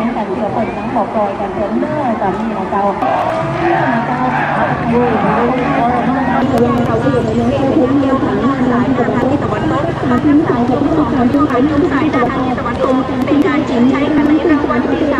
เป็นแต่เสือเปิดนังบอกปล่อยกันเถอะเนื้อตอนนี้นะเจ้าเจ้าดูดูเราเราอยู่ในนี้เขาเที่ยวถึงสายทางที่ตะวันตกมาขึ้นสายของของของจุ่มจุ่มสายทางที่ตะวันตกเป็นการชิงใช้กันในรางวัลที่สาม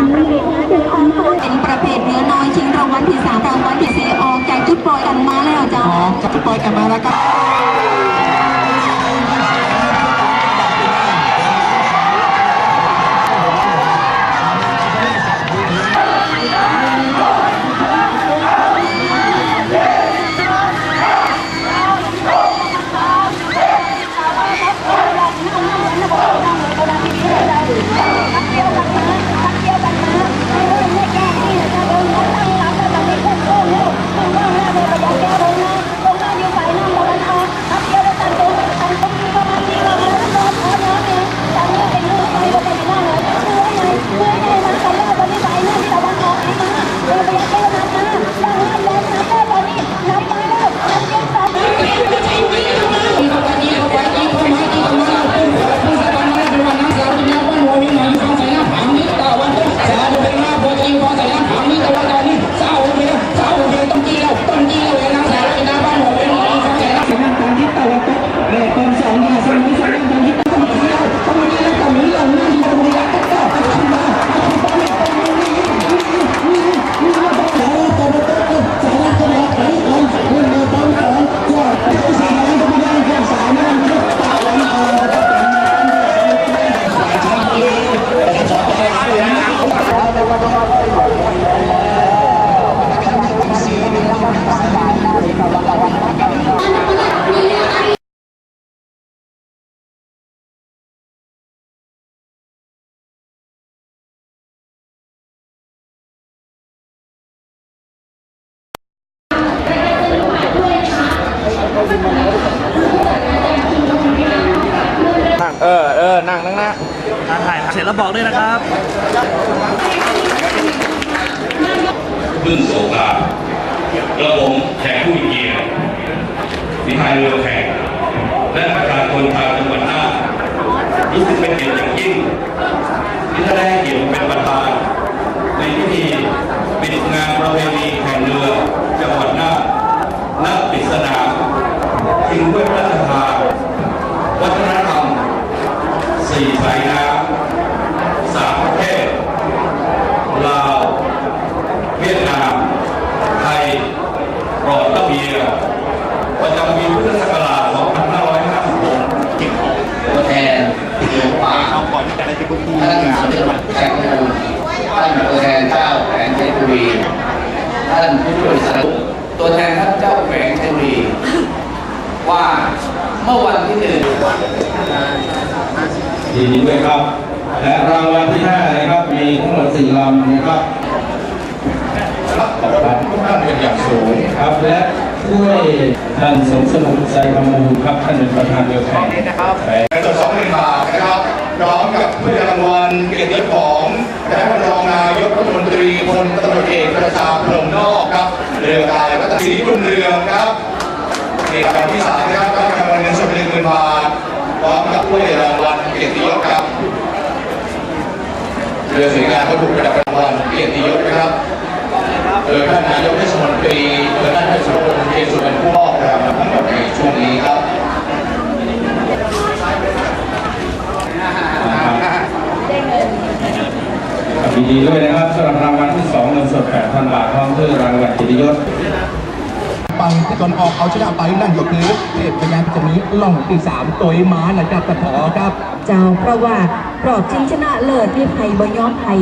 เออเออนั่งนั่งนะกาถ่ายเสร็จแล้วบอกด้วยนะครับขึ้นโสการะผมแขกผู้มีเกียรตินิทายเรือแขกและประชาชนชาวจังหวัดน่านรู้สึกเป็นเกียรติอย่างยิ่งที่ได้ให้เกียรติเป็นประธานในพิธีปิดงานประเพณีแข่งเรือจังหวัดน่านนักปริศนาชิงด้วยพระราชทานวัฒนธรรมสี่สายน้ำสามประเทศ ลาว เวียดนาม ไทยปลอดตะเบียประจำปีพุทธศักราช 2556 ตัวแทนหลวงป่า เอาก่อนที่จะได้ที่พื้นที่ ท่านสมเด็จพระแขกคูท่านตัวแทนเจ้าแขวงชัย บุรี ท่านผู้ช่วยสารุตัวแทนท่านเจ้าแขวงชัยบุรี ว่าเมื่อวันที่หนึ่งยินดีด้วยครับ และรางวัลที่ห้านะครับมีทั้งหมดสี่ลำนะครับขอบคุณทุกท่านเป็นอย่างสูงครับและช่วยท่านสมสมุทรใจประมูลครับท่านเป็นประธานเรือแข่งนะครับเงินสดสองหมื่นบาท พลตำรวจเอกประชาพรมนอกครับเรือกายวัฒนศรีรุ่งเรืองครับเอกการที่สามนะครับการางวัลเงินสดหนึ่งหมื่นบาทพร้อมกับถ้วยรางวัลเกียรติยศครับเรือสวยงามก็ถูกประดับรางวัลเกียรติยศนะครับโดยท่านนายกเทศมนตรีโดยท่านเทศมนตรีเทสุเป็นผู้มอบรางวัลทั้งหมดในช่วงนี้ครับ ยินดีด้วยนะครับสำหรับรางวัลที่สองเงินสด8,000 บาทพร้อมด้วยรางวัลเกียรติยศไปที่ตอนออกเอาชนะไปนั่นก็คือเทพพยานจะมีล่องที่สามตัวม้านะครับกระถอครับ เจ้าเพราะว่ารอบชิงชนะเลิศที่ไทยบยอมไทย